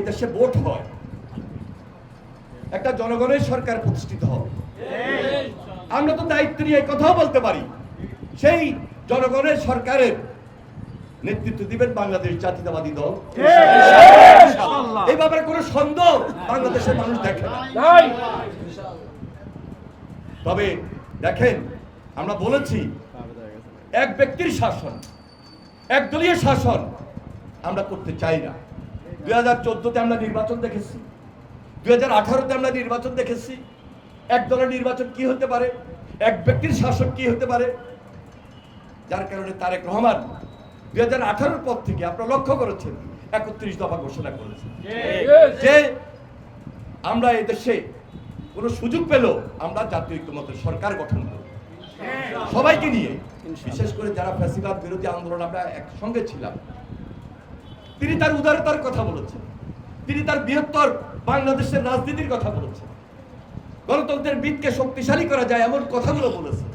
এদেশে ভোট হয়। একটা জনগণের সরকার প্রতিষ্ঠিত হবে। আমরা তো দায়িত্ব নিয়ে কথাও বলতে পারি। সেই জনগণের সরকারের নেতৃত্ব দিবেন বাংলাদেশ জাতীয়তাবাদী দল। এই ব্যাপারে কোনো সন্দেহ বাংলাদেশের মানুষ দেখে না। তবে দেখেন আমরা বলেছি এক ব্যক্তির শাসন একদলীয় শাসন আমরা করতে চাই না। দুই হাজার চোদ্দতে আমরা নির্বাচন দেখেছি। দুই হাজার আঠারোতে আমরা নির্বাচন দেখেছি। এক দলের নির্বাচন কি হতে পারে? এক ব্যক্তির শাসন কি হতে পারে? যার কারণে তারেক রহমান দুই হাজার আঠারোর পর থেকে আপনারা লক্ষ্য করেছেন একত্রিশ দফা ঘোষণা করেছেন। যে আমরা এদেশে কোনো সুযোগ পেল আমরা জাতীয় ঐক্যমতের সরকার গঠন করব। সবাইকে নিয়ে বিশেষ করে যারা ফ্যাসিবাদ বিরোধী আন্দোলন আমরা একসঙ্গে ছিলাম তিনি তার উদারতার কথা বলেছেন। তিনি তার বৃহত্তর বাংলাদেশের রাজনীতির কথা বলেছেন। গণতন্ত্রের বিদকে শক্তিশালী করা যায় এমন কথাগুলো বলেছেন।